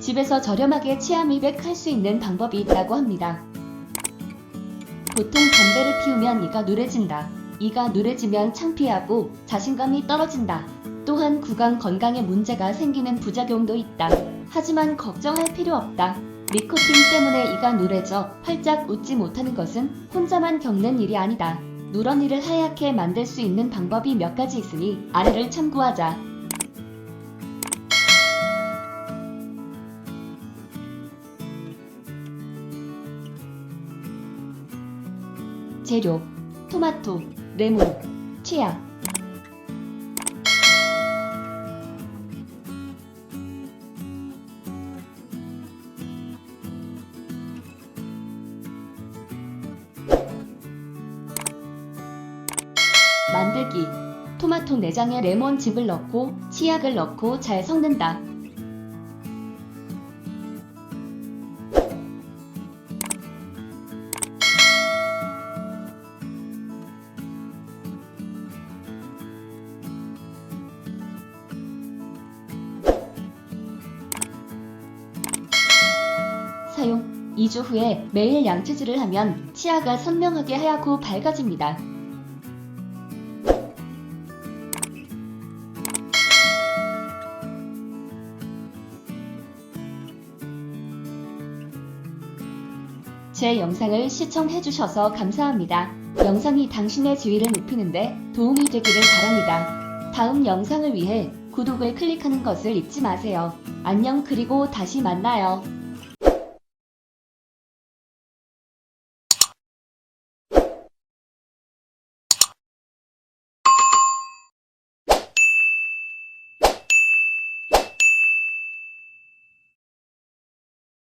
집에서 저렴하게 치아 미백 할 수 있는 방법이 있다고 합니다. 보통 담배를 피우면 이가 누래진다. 이가 누래지면 창피하고 자신감이 떨어진다. 또한 구강 건강에 문제가 생기는 부작용도 있다. 하지만 걱정할 필요 없다. 니코틴 때문에 이가 누래져 활짝 웃지 못하는 것은 혼자만 겪는 일이 아니다. 누런이를 하얗게 만들 수 있는 방법이 몇 가지 있으니 아래를 참고하자. 재료 토마토, 레몬, 치약 만들기 토마토 내장에 레몬즙을 넣고 치약을 넣고 잘 섞는다. 사용 2주 후에 매일 양치질을 하면 치아가 선명하게 하얗고 밝아집니다. 제 영상을 시청해주셔서 감사합니다. 영상이 당신의 지위를 높이는데 도움이 되기를 바랍니다. 다음 영상을 위해 구독을 클릭하는 것을 잊지 마세요. 안녕 그리고 다시 만나요.